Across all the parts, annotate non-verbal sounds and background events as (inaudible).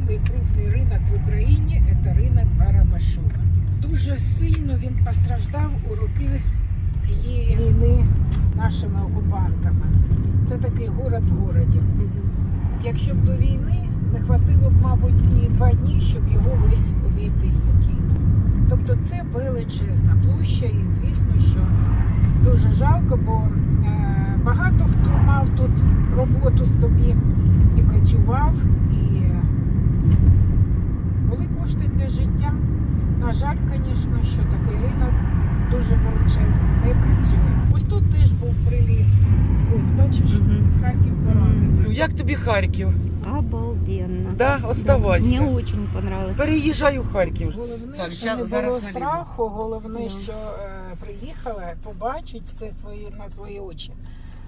самый крупный рынок в Україні це ринок Барабашова. Дуже сильно він постраждав у роки цієї війни нашими окупантами. Це такий город в городі. Якщо б до війни не хватило б, мабуть, і два дні, щоб його весь обійти спокійно. Тобто це величезна площа, і звісно, що дуже жалко, бо е, багато хто мав тут роботу собі і працював, і е, були кошти для життя. На жаль, звісно, що такий ринок дуже величезний, не працює. Ось тут теж був приліт. Ось бачиш. Харків поранений. Ну як тобі Харків? Обалденно. Да, оставайся. Мне очень понравилось. Переїжджай у Харків. Головне, Так, що не зараз було наліво. страху, головне, Да. що е, приїхала, побачить все свої, на свої очі.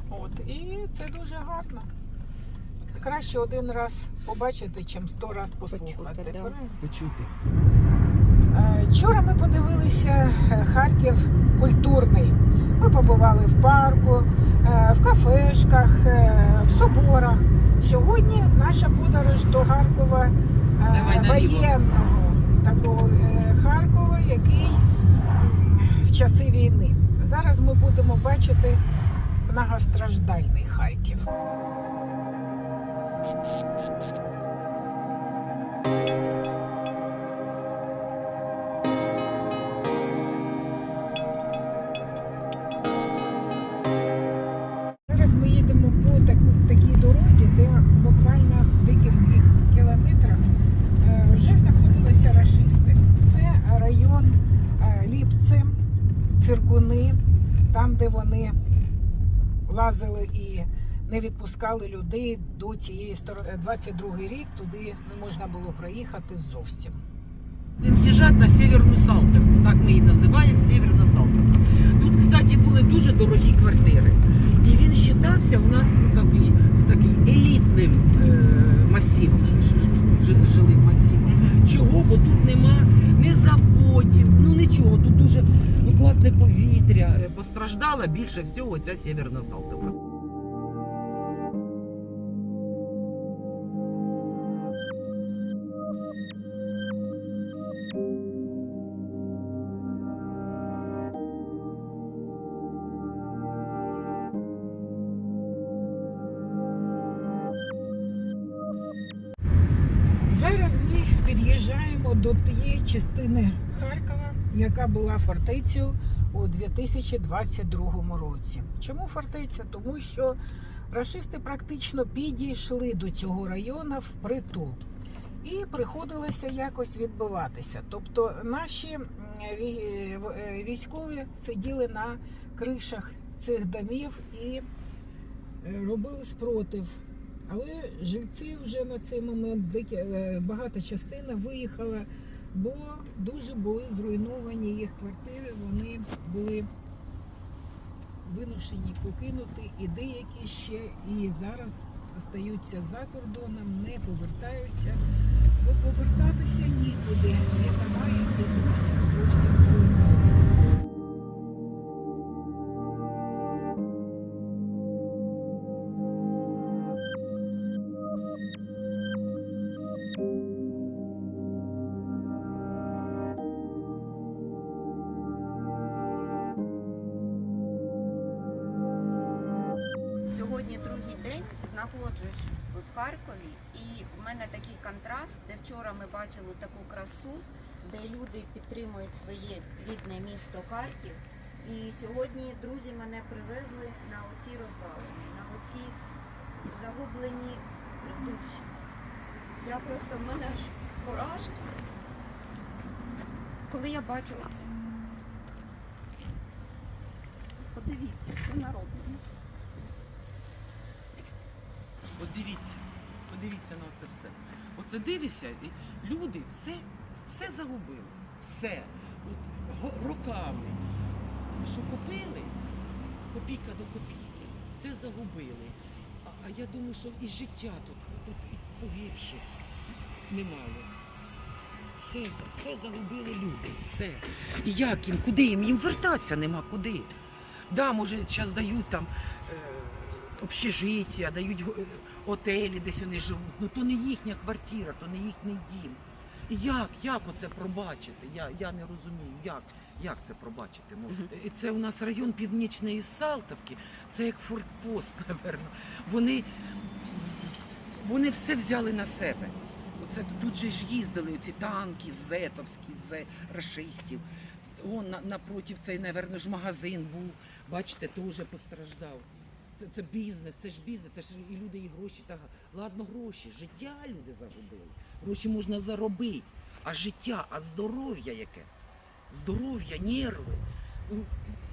От, і це дуже гарно. Краще один раз побачити, чим сто раз послухати. Почути, да. Почути. Е, Вчора ми подивилися е, Харків культурний. Ми побували в парку, е, в кафешках, в соборах. Сьогодні наша подорож до Харкова Давай воєнного такого Харкова, який в часи війни. Зараз ми будемо бачити многостраждальний Харків. Циркуни, там, де вони лазили і не відпускали людей до цієї сторони. 22-й рік туди не можна було проїхати зовсім. В'їжджати на Северну Салтовку, так ми її називаємо Северна Салтовка. Тут, кстати, були дуже дорогі квартири. І він вважався у нас ну, такий, такий елітним е, масивом, жилим масивом. Чого? Бо тут нема ні заводів, ну нічого. Тут дуже ну, класне повітря. Е, Постраждала більше всього ця Северна Салтовка. Під'їжджаємо до тієї частини Харкова, яка була фортецею у 2022 році. Чому фортеця? Тому що рашисти практично підійшли до цього району впритул. І приходилося якось відбиватися. Тобто наші е, військові сиділи на кришах цих домів і е, робили спротив. Але жильці вже на цей момент е, багата частина виїхала, бо дуже були зруйновані їх квартири, вони були вимушені покинути, і деякі ще і зараз остаються за кордоном, не повертаються, бо повертатися нікуди. Яка маєте зовсім Сьогодні другий день знаходжусь в Харкові, і в мене такий контраст, де вчора ми бачили таку красу, де люди підтримують своє рідне місто Харків. І сьогодні друзі мене привезли на оці розвалини, на оці загублені душі. Я просто в мене аж поражки, коли я бачу оце. Подивіться, що нароблено. От дивіться, подивіться на це все. Оце дивишся, і люди все, все загубили. Все. От роками. Що купили, копійка до копійки, все загубили. А, а я думаю, що і життя тут, тут і погибших немало. Все, все загубили люди, все. І як їм, куди їм? Їм вертатися нема куди. Да, може, зараз дають там общежиття, дають го- отелі, десь вони живуть. Ну то не їхня квартира, то не їхній дім. І як, як оце пробачити? Я, я не розумію, як, як це пробачити можна. І це у нас район Північної Салтовки, це як фортпост, (laughs) напевно. Вони, вони все взяли на себе. Оце тут же ж їздили ці танки зетовські з рашистів. О, на, напротив цей, напевно, ж магазин був. Бачите, теж постраждав. Це, це бізнес, це ж бізнес, це ж і люди, і гроші. Та, ладно, гроші, життя люди загубили. Гроші можна заробити. А життя, а здоров'я яке? Здоров'я, нерви. Ну,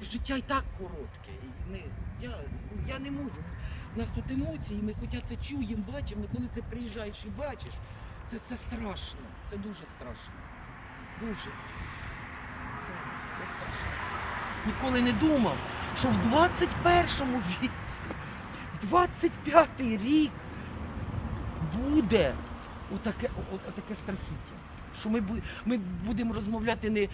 Життя і так коротке. І Ми, я, я не можу. У нас тут емоції, ми хоча це чуємо, бачимо, але коли це приїжджаєш і бачиш, це, це страшно. Це дуже страшно. Дуже. Це, це страшно. Ніколи не думав, що в 21 віці, в 25-й рік буде отаке, отаке страхіття. Що ми, ми будемо розмовляти не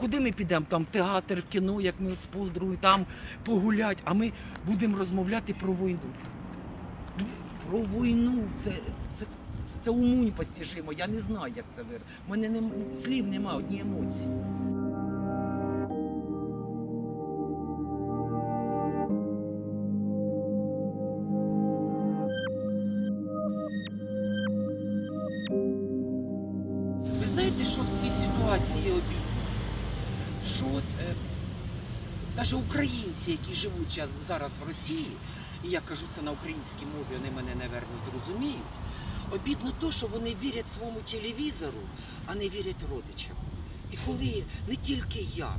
куди ми підемо, там в театр, в кіно, як ми от з подругою, там погулять, а ми будемо розмовляти про війну. Про війну. Це, це, це уму непостижимо. Я не знаю, як це вир. У мене нем, слів немає, одні емоції. Що от е, навіть українці, які живуть зараз в Росії, і я кажу це на українській мові, вони мене, напевно, зрозуміють. Обідно то, що вони вірять своєму телевізору, а не вірять родичам. І коли не тільки я,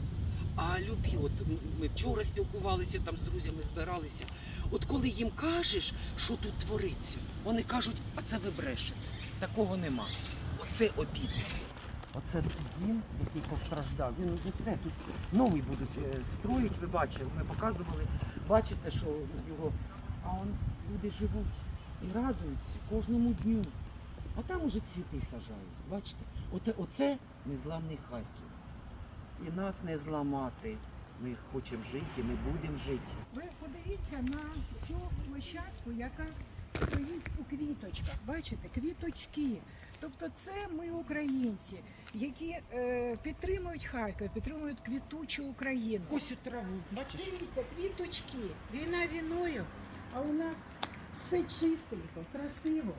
а любі, от ми вчора спілкувалися там з друзями, збиралися. От коли їм кажеш, що тут твориться, вони кажуть, а це ви брешете. Такого нема. Оце обідно. Оце дім, який постраждав. Він вже все тут новий будуть е, строїть, ви бачили, ми показували. Бачите, що його. А он люди живуть і радуються кожному дню. А там уже цвіти сажають. Бачите? Оте, оце незламний Харків. І нас не зламати. Ми хочемо жити, ми будемо жити. Ви подивіться на цю площадку, яка стоїть у квіточках. Бачите, квіточки. Тобто це ми українці, які е, підтримують Харків, підтримують квітучу Україну. Ось у траву, бачиш? Дивіться, квіточки. Війна війною, а у нас все чистенько, красиво.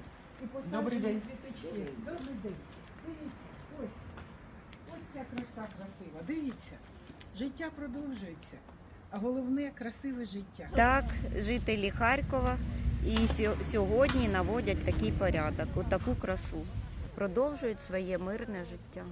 І посаджені Добрий день. квіточки. Добрий день. Дивіться, ось. Ось ця краса красива. Дивіться, життя продовжується. А головне красиве життя. Так, жителі Харкова і сьо- сьогодні наводять такий порядок, таку красу. Продовжують своє мирне життя.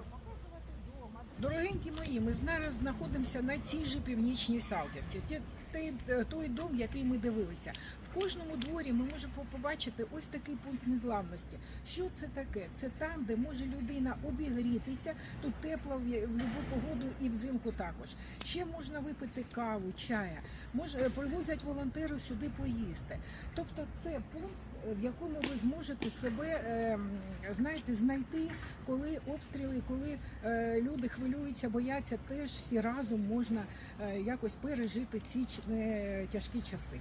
Дорогенькі мої, ми зараз знаходимося на цій же північній Салтівці. Це той, той дом, який ми дивилися. В кожному дворі ми можемо побачити ось такий пункт незламності. Що це таке? Це там, де може людина обігрітися. Тут тепло в в будь-яку погоду і взимку також. Ще можна випити каву, чая. Може привозять волонтери сюди поїсти. Тобто, це пункт. В якому ви зможете себе ем, знаєте знайти, коли обстріли, коли е, люди хвилюються, бояться, теж всі разом можна е, якось пережити ці е, тяжкі часи.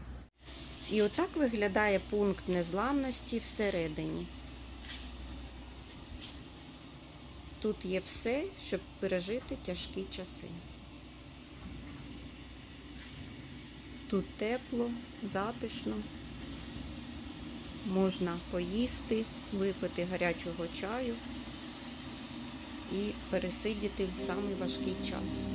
І отак виглядає пункт незламності всередині. Тут є все, щоб пережити тяжкі часи. Тут тепло, затишно. Можна поїсти, випити гарячого чаю і пересидіти в самий важкий час.